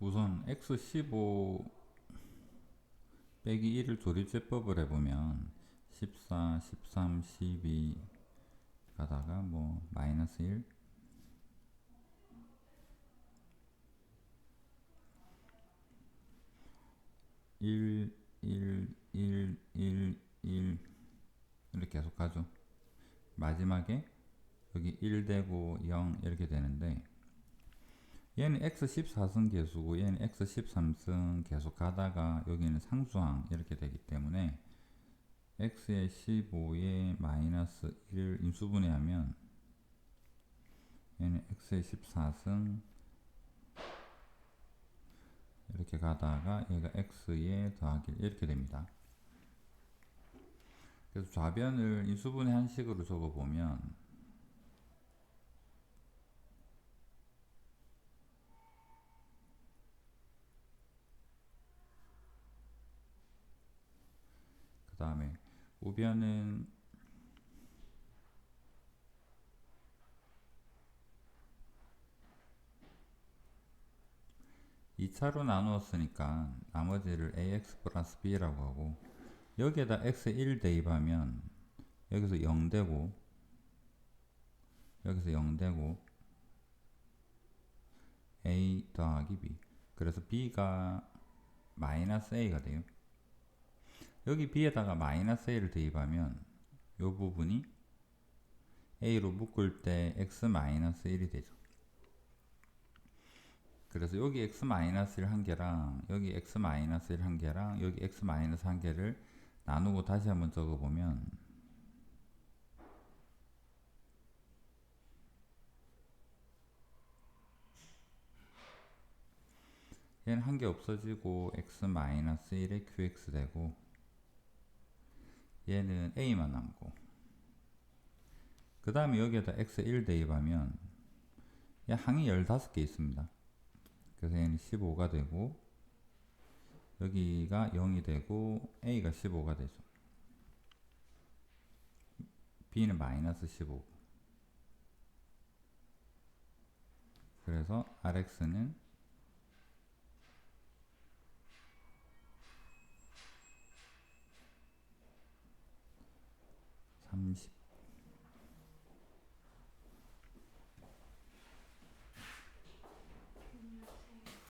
x15 빼기 1을 조립제법을 해보면 14, 13, 12 가다가 뭐 마이너스 1 1, 1, 1, 1, 1 이렇게 계속 가죠. 마지막에 여기 1 되고 0 이렇게 되는데 얘는 x14승 계수고 얘는 x13승 계속 가다가 여기는 상수항 이렇게 되기 때문에 x의 15에 마이너스 1을 인수분해하면 얘는 x의 14승 이렇게 가다가 얘가 x에 더하기 이렇게 됩니다. 그래서 좌변을 인수분해 한 식으로 적어보면 다음에 우변은 2차로 나누었으니까 나머지를 ax 플러스 b라고 하고 여기에다 x 1 대입하면 여기서 0 되고 여기서 0 되고 a 더하기 b. 그래서 b가 마이너스 a가 돼요 여기 b에다가 마이너스 a를 대입하면 이 부분이 a로 묶을 때 x 마이너스 1이 되죠. 그래서 여기 x 마이너스 1 한 개랑 여기 x 마이너스 1 한 개랑 여기 x 마이너스 한 개를 나누고 다시 한번 적어보면 얘는 한 개 없어지고 x 마이너스 1의 qx 되고 얘는 a만 남고. 그 다음에 여기에다 x 1 대입하면 얘 항이 15개 있습니다. 그래서 얘는 15가 되고 여기가 0이 되고 a가 15가 되죠. b는 마이너스 15 그래서 rx는